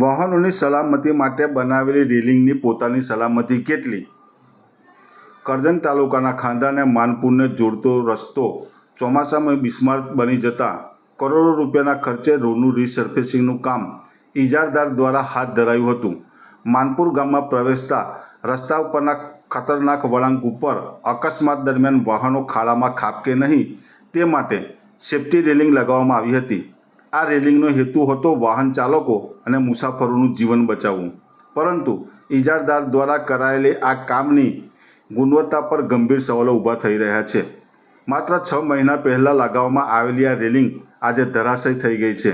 વાહનોની સલામતી માટે બનાવેલી રેલિંગની પોતાની સલામતી કેટલી? કરજણ તાલુકાના ખાંદાને માનપુરને જોડતો રસ્તો ચોમાસામાં બિસ્માર બની જતા કરોડો રૂપિયાના ખર્ચે રોડનું રીસર્ફેસિંગનું કામ ઇજારદાર દ્વારા હાથ ધરાયું હતું. માનપુર ગામમાં પ્રવેશતા રસ્તા ઉપરના ખતરનાક વળાંક ઉપર અકસ્માત દરમિયાન વાહનો ખાડામાં ખાબકે નહીં તે માટે સેફ્ટી રેલિંગ લગાવવામાં આવી હતી. આ રેલિંગનો હેતુ હતો વાહન ચાલકો અને મુસાફરોનું જીવન બચાવવું. પરંતુ ઇજારદાર દ્વારા કરાયેલી આ કામની ગુણવત્તા પર ગંભીર સવાલો ઊભા થઈ રહ્યા છે. માત્ર છ મહિના પહેલાં લગાવવામાં આવેલી આ રેલિંગ આજે ધરાશય થઈ ગઈ છે.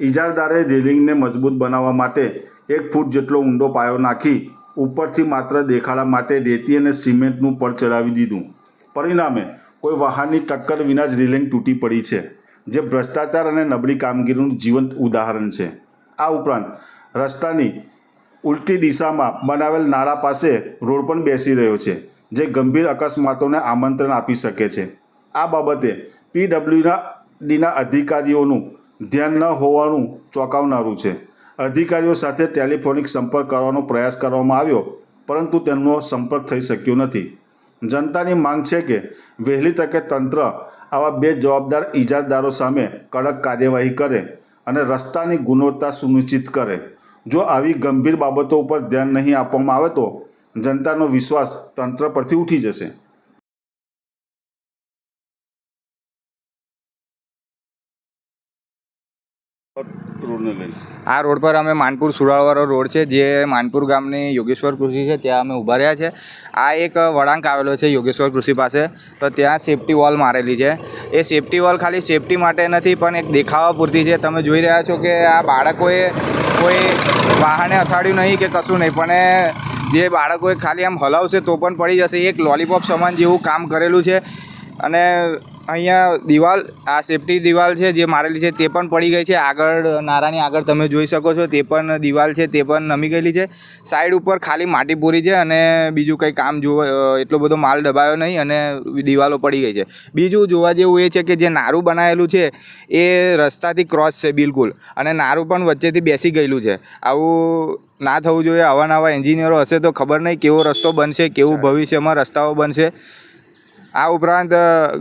ઇજારદારે રેલિંગને મજબૂત બનાવવા માટે એક ફૂટ જેટલો ઊંડો પાયો નાખી ઉપરથી માત્ર દેખાડા માટે રેતી અને સિમેન્ટનું પડ ચડાવી દીધું. પરિણામે કોઈ વાહનની ટક્કર વિના જ રેલિંગ તૂટી પડી છે. જે ભ્રષ્ટાચાર અને નબળી કામગીરીનું જીવંત ઉદાહરણ છે. આ ઉપરાંત, રસ્તાની ઉલટી દિશામાં બનાવેલ નાળા પાસે રોડ પણ બેસી રહ્યો છે, જે ગંભીર અકસ્માતોને આમંત્રણ આપી શકે છે. આ બાબતે પીડબ્લ્યુના ડીના અધિકારીઓનું ધ્યાન ન હોવાનું ચોંકાવનારું છે. અધિકારીઓ સાથે ટેલિફોનિક સંપર્ક કરવાનો પ્રયાસ કરવામાં આવ્યો, પરંતુ તેમનો સંપર્ક થઈ શક્યો નથી. જનતાની માંગ છે કે વહેલી તકે તંત્ર આવા બે જવાબદાર ઇજારદારો સામે કડક કાર્યવાહી કરે અને રસ્તાની ગુણવત્તા સુનિશ્ચિત કરે. જો આવી ગંભીર બાબતો ઉપર ધ્યાન નહીં આપવામાં આવે તો જનતાનો વિશ્વાસ તંત્ર પરથી ઉઠી જશે. રોડને લઈને આ રોડ પર અમે માનપુર સુરાળવાળો રોડ છે, જે માનપુર ગામની યોગેશ્વર કૃષિ છે, ત્યાં અમે ઊભા રહ્યા છે. આ એક વળાંક આવેલો છે યોગેશ્વર કૃષિ પાસે, તો ત્યાં સેફટી વોલ મારેલી છે. એ સેફટી વોલ ખાલી સેફટી માટે નથી, પણ એક દેખાવા પૂરતી છે. તમે જોઈ રહ્યા છો કે આ બાળકોએ કોઈ વાહને અથાડ્યું નહીં કે કશું નહીં, પણ જે બાળકોએ ખાલી આમ હલાવશે તો પણ પડી જશે. એક લોલીપોપ સમાન જેવું કામ કરેલું છે. અને અહીંયા દિવાલ આ સેફટી દિવાલ છે જે મારેલી છે તે પણ પડી ગઈ છે. આગળ નારાની આગળ તમે જોઈ શકો છો તે પણ દિવાલ છે તે પણ નમી ગયેલી છે. સાઈડ ઉપર ખાલી માટી પૂરી છે અને બીજું કંઈ કામ જોવા એટલો બધો માલ દબાયો નહીં અને દિવાલો પડી ગઈ છે. બીજું જોવા જેવું એ છે કે જે નારું બનાવેલું છે એ રસ્તાથી ક્રોસ છે બિલકુલ. અને નારું પણ વચ્ચેથી બેસી ગયેલું છે. આવું ના થવું જોઈએ. આવા નવા એન્જિનિયરો હશે તો ખબર નહીં કેવો રસ્તો બનશે કેવું ભવિષ્યમાં રસ્તાઓ બનશે. આ ઉપરાંત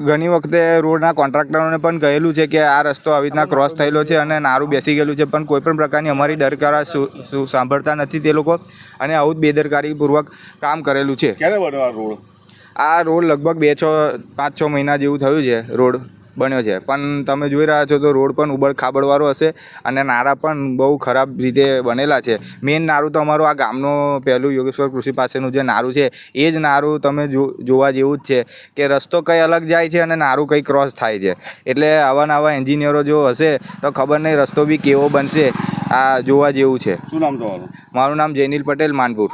ઘણી વખતે રોડના કોન્ટ્રાક્ટરોને પણ કહેલું છે કે આ રસ્તો આવી રીતના ક્રોસ થયેલો છે અને નારું બેસી ગયેલું છે પણ કોઈ પણ પ્રકારની અમારી દરકાર શું શું સાંભળતા નથી તે લોકો અને આવું જ બેદરકારીપૂર્વક કામ કરેલું છે. ક્યારે બન્યો આ રોડ? આ રોડ લગભગ બે છ પાંચ છ મહિના જેવું થયું છે રોડ. બન્યો છે. પણ તમે જોઈ રહ્યા છો તો રોડ પણ ઉબડ ખાબડવાળો હશે અને નારા પણ બહુ ખરાબ રીતે બનેલા છે. મેઇન નારું તો અમારું આ ગામનું પહેલું યોગેશ્વર કૃષિ પાસેનું જે નારું છે એ જ નારું તમે જો જોવા જેવું જ છે કે રસ્તો કંઈ અલગ જાય છે અને નારું કંઈ ક્રોસ થાય છે. એટલે આવા નવા એન્જિનિયરો જો હશે તો ખબર નહીં રસ્તો બી કેવો બનશે. આ જોવા જેવું છે. શું નામ તમારું? મારું નામ જૈનિલ પટેલ માનપુર.